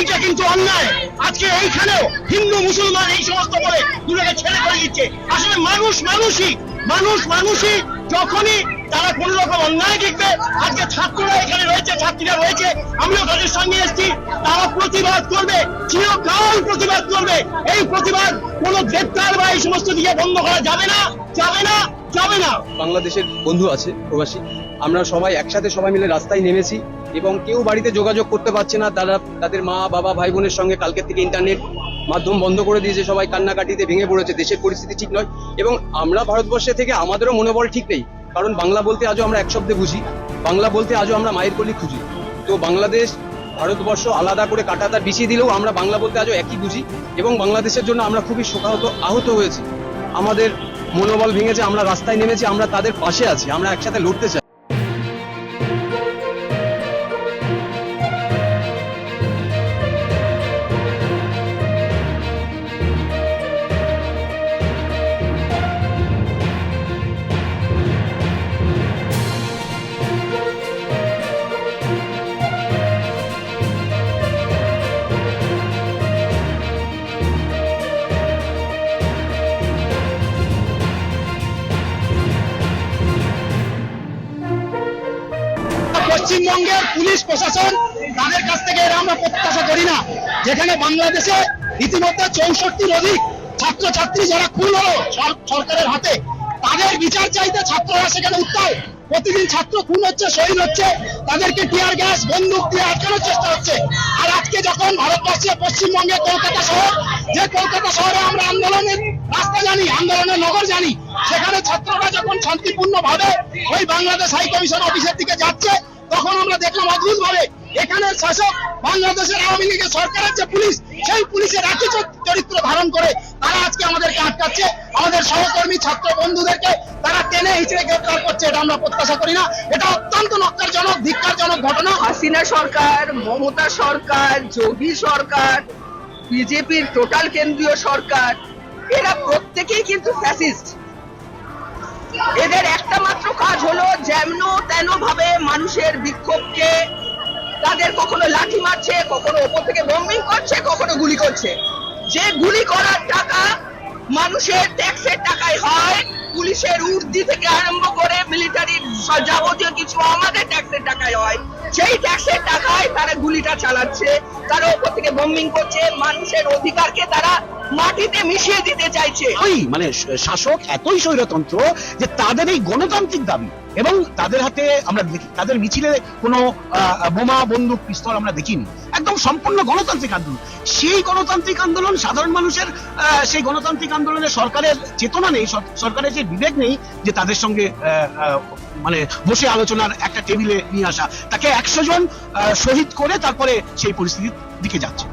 এইটা কিন্তু অন্যায়। আজকে এইখানেও হিন্দু, মুসলমান এই সমস্ত বলে দুটোকে ছেড়ে করে দিচ্ছে। আসলে মানুষ মানুষই মানুষ মানুষই যখনই তারা কোন রকম অন্যায় দেখবে, আজকে ছাত্ররা এখানে রয়েছে, ছাত্রীরা রয়েছে, আমিও তাদের সঙ্গে এসেছি, তারা প্রতিবাদ করবে, চিরকাল প্রতিবাদ করবে। এই প্রতিবাদ কোনো গ্রেপ্তার বা এই সমস্ত দিকে বন্ধ করা যাবে না যাবে না যাবে না। বাংলাদেশের বন্ধু আছে প্রবাসী। আমরা সবাই একসাথে সবাই মিলে রাস্তায় নেমেছি এবং কেউ বাড়িতে যোগাযোগ করতে পারছে না। তারা তাদের মা, বাবা, ভাই বোনের সঙ্গে কালকে থেকে ইন্টারনেট মাধ্যম বন্ধ করে দিয়েছে। সবাই কান্নাকাটিতে ভেঙে পড়েছে। দেশের পরিস্থিতি ঠিক নয়। এবং আমরা ভারতবর্ষে থেকে আমাদেরও মনোবল ঠিক নেই। কারণ বাংলা বলতে আজও আমরা এক শব্দে বুঝি। বাংলা বলতে আজও আমরা মায়ের কলি খুঁজি। তো বাংলাদেশ, ভারতবর্ষ আলাদা করে কাটাতার বিছিয়ে দিলেও আমরা বাংলা বলতে আজও একই বুঝি। এবং বাংলাদেশের জন্য আমরা খুবই শোকাহত, আহত হয়েছি। আমাদের মনোবল ভেঙেছে, আমরা রাস্তায় নেমেছি, আমরা তাদের পাশে আছি, আমরা একসাথে লড়তে চাই। পশ্চিমবঙ্গের পুলিশ প্রশাসন তাদের কাছ থেকে এরা আমরা প্রত্যাশা করি না। যেখানে বাংলাদেশে ইতিমধ্যে চৌষট্টির অধিক ছাত্রছাত্রী যারা খুন হলো সরকারের হাতে, তাদের বিচার চাইতে ছাত্ররা সেখানে উত্তাল। প্রতিদিন ছাত্র খুন হচ্ছে, শহীদ হচ্ছে, তাদেরকে টিয়ার গ্যাস, বন্দুক দিয়ে আটকানোর চেষ্টা হচ্ছে। আর আজকে যখন ভারতবর্ষে পশ্চিমবঙ্গে কলকাতা শহর, যে কলকাতা শহরে আমরা আন্দোলনের রাস্তা জানি, আন্দোলনের নগর জানি, সেখানে ছাত্ররা যখন শান্তিপূর্ণ ভাবে ওই বাংলাদেশ হাই কমিশন অফিসের দিকে যাচ্ছে তখন আমরা দেখলাম অদ্ভুত ভাবে এখানে শাসক বাংলাদেশের আওয়ামী লীগের সরকারের যে পুলিশ। সেই পুলিশের একই চরিত্র ধারণ করে তারা আজকে আমাদেরকে আটকাচ্ছে। আমাদের সহকর্মী, ছাত্র বন্ধুদেরকে তারা টেনে হিচড়ে গ্রেপ্তার করছে, এটা আমরা প্রত্যাশা করি না। এটা অত্যন্ত নক্কারজনক, ধিক্কারজনক ঘটনা। হাসিনা সরকার, মমতা সরকার, যোগী সরকার, বিজেপির টোটাল কেন্দ্রীয় সরকার, এরা প্রত্যেকেই কিন্তু ফ্যাসিস্ট এদের একটা মাত্র কাজ হলো যেমন তেন ভাবে মানুষের বিক্ষোভকে তাদের কখনো লাঠি মারছে, কখনো ওপর থেকে বম্বিং করছে, কখনো গুলি করছে। যে গুলি করার টাকা মানুষের ট্যাক্সের টাকায় হয়, পুলিশের উর্দি থেকে আরম্ভ করে মিলিটারির যাবতীয় কিছু আমাদের ট্যাক্সের টাকায় হয়। সেই ট্যাক্সের টাকায় তারা গুলিটা চালাচ্ছে, তারা ওপর থেকে বম্বিং করছে, মানুষের অধিকারকে তারা মাটিতে মিশিয়ে দিতে চাইছে। ওই মানে শাসক এতই স্বৈরতন্ত্র যে তাদের এই গণতান্ত্রিক দাবি এবং তাদের হাতে আমরা দেখি, তাদের মিছিলে কোনো বোমা, বন্দুক, পিস্তল আমরা দেখিনি। একদম সম্পূর্ণ গণতান্ত্রিক আন্দোলন। সেই গণতান্ত্রিক আন্দোলন সাধারণ মানুষের সেই গণতান্ত্রিক আন্দোলনে সরকারের চেতনা নেই সরকারের যে বিবেক নেই যে তাদের সঙ্গে মানে বসে আলোচনার একটা টেবিলে নিয়ে আসা। তাকে একশো জন শহীদ করে তারপরে সেই পরিস্থিতির দিকে যাচ্ছে।